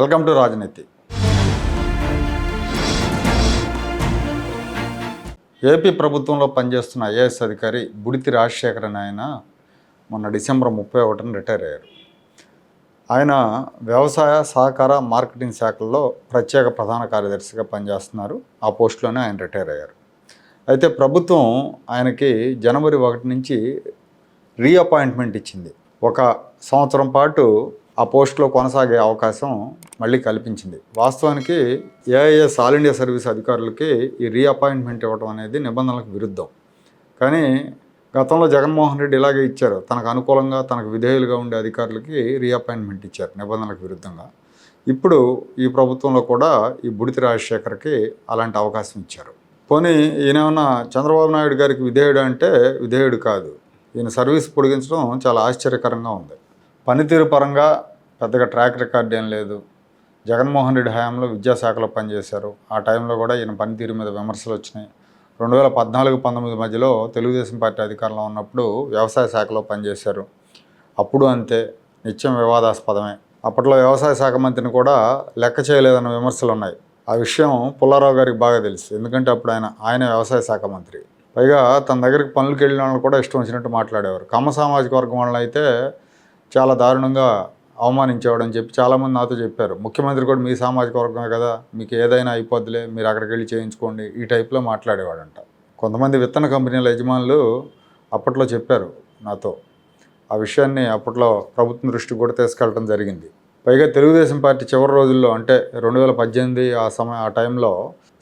Welcome to రాజనీతి. AP ప్రభుత్వంలో పనిచేస్తున్న ఐఏఎస్ అధికారి బుడితి రాజశేఖర్ ఆయన మొన్న డిసెంబర్ ముప్పై ఒకటిన రిటైర్ అయ్యారు. ఆయన వ్యవసాయ సహకార మార్కెటింగ్ శాఖల్లో ప్రత్యేక ప్రధాన కార్యదర్శిగా పనిచేస్తున్నారు. ఆ పోస్టులోనే ఆయన రిటైర్ అయ్యారు. అయితే ప్రభుత్వం ఆయనకి జనవరి ఒకటి నుంచి రీఅపాయింట్మెంట్ ఇచ్చింది. ఒక సంవత్సరం పాటు ఆ పోస్టులో కొనసాగే అవకాశం మళ్ళీ కల్పించింది. వాస్తవానికి ఏఐఎస్ ఆల్ ఇండియా సర్వీస్ అధికారులకి ఈ రీఅపాయింట్మెంట్ ఇవ్వడం అనేది నిబంధనలకు విరుద్ధం. కానీ గతంలో జగన్మోహన్ రెడ్డి ఇలాగే ఇచ్చారు. తనకు అనుకూలంగా తనకు విధేయులుగా ఉండే అధికారులకి రీఅపాయింట్మెంట్ ఇచ్చారు నిబంధనలకు విరుద్ధంగా. ఇప్పుడు ఈ ప్రభుత్వంలో కూడా ఈ బుడితి రాజశేఖర్కి అలాంటి అవకాశం ఇచ్చారు. పోనీ ఈయనేమన్నా చంద్రబాబు నాయుడు గారికి విధేయుడు అంటే విధేయుడు కాదు. ఈయన సర్వీస్ పొడిగించడం చాలా ఆశ్చర్యకరంగా ఉంది. పనితీరు పరంగా పెద్దగా ట్రాక్ రికార్డ్ ఏం లేదు. జగన్మోహన్ రెడ్డి హయాంలో విద్యాశాఖలో పనిచేశారు. ఆ టైంలో కూడా ఈయన పనితీరు మీద విమర్శలు వచ్చినాయి. రెండు వేల పద్నాలుగు పంతొమ్మిది మధ్యలో తెలుగుదేశం పార్టీ అధికారంలో ఉన్నప్పుడు వ్యవసాయ శాఖలో పనిచేశారు. అప్పుడు అంతే నిత్యం వివాదాస్పదమే. అప్పట్లో వ్యవసాయ శాఖ మంత్రిని కూడా లెక్క చేయలేదన్న విమర్శలు ఉన్నాయి. ఆ విషయం పుల్లారావు గారికి బాగా తెలుసు. ఎందుకంటే అప్పుడు ఆయన ఆయన వ్యవసాయ శాఖ మంత్రి. పైగా తన దగ్గరికి పనులకు వెళ్ళిన వాళ్ళు కూడా ఇష్టం వచ్చినట్టు మాట్లాడేవారు. కమ్మ సామాజిక వర్గం వాళ్ళని అయితే చాలా దారుణంగా అవమానించేవాడు అని చెప్పి చాలామంది నాతో చెప్పారు. ముఖ్యమంత్రి కూడా మీ సామాజిక వర్గమే కదా మీకు ఏదైనా అయిపోద్దిలే మీరు అక్కడికి వెళ్ళి చేయించుకోండి ఈ టైప్లో మాట్లాడేవాడంట. కొంతమంది విత్తన కంపెనీల యజమానులు అప్పట్లో చెప్పారు నాతో. ఆ విషయాన్ని అప్పట్లో ప్రభుత్వం దృష్టికి కూడా తీసుకెళ్ళడం జరిగింది. పైగా తెలుగుదేశం పార్టీ చివరి రోజుల్లో అంటే రెండు వేల పద్దెనిమిది ఆ సమయం ఆ టైంలో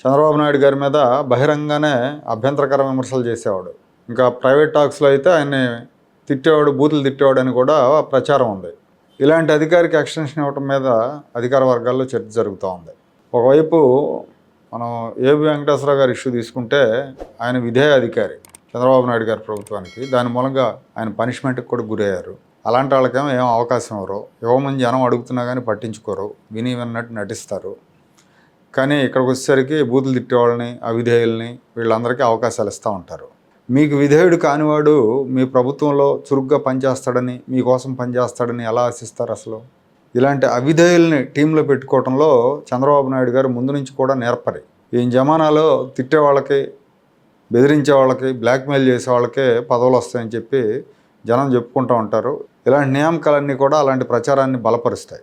చంద్రబాబు నాయుడు గారి మీద బహిరంగానే అభ్యంతరకర విమర్శలు చేసేవాడు. ఇంకా ప్రైవేట్ టాక్స్లో అయితే ఆయన్ని తిట్టేవాడు బూతులు తిట్టేవాడు అని కూడా ప్రచారం ఉంది. ఇలాంటి అధికారికి ఎక్స్టెన్షన్ ఇవ్వటం మీద అధికార వర్గాల్లో చర్చ జరుగుతూ ఉంది. ఒకవైపు మనం ఏబి వెంకటేశ్వరరావు గారి ఇష్యూ తీసుకుంటే ఆయన విధేయ అధికారి చంద్రబాబు నాయుడు గారి ప్రభుత్వానికి. దాని మూలంగా ఆయన పనిష్మెంట్కి కూడా గురయ్యారు. అలాంటి వాళ్ళకేమో ఏం అవకాశం ఇవ్వరు. ఇవ్వమని జనం అడుగుతున్నా కానీ పట్టించుకోరు. విని విన్నట్టు నటిస్తారు. కానీ ఇక్కడికి వచ్చేసరికి బూతులు తిట్టేవాళ్ళని అవిధేయుల్ని వీళ్ళందరికీ అవకాశాలు ఇస్తూ ఉంటారు. మీకు విధేయుడు కానివాడు మీ ప్రభుత్వంలో చురుగ్గా పనిచేస్తాడని మీకోసం పనిచేస్తాడని ఎలా ఆశిస్తారు అసలు? ఇలాంటి అవిధేయుల్ని టీంలో పెట్టుకోవడంలో చంద్రబాబు నాయుడు గారు ముందు నుంచి కూడా నేర్పరి. ఈ జమానాలో తిట్టే వాళ్ళకి బెదిరించే వాళ్ళకి బ్లాక్మెయిల్ చేసే వాళ్ళకే పదవులు వస్తాయని చెప్పి జనం చెప్పుకుంటూ ఉంటారు. ఇలాంటి నియామకాలన్నీ కూడా అలాంటి ప్రచారాన్ని బలపరుస్తాయి.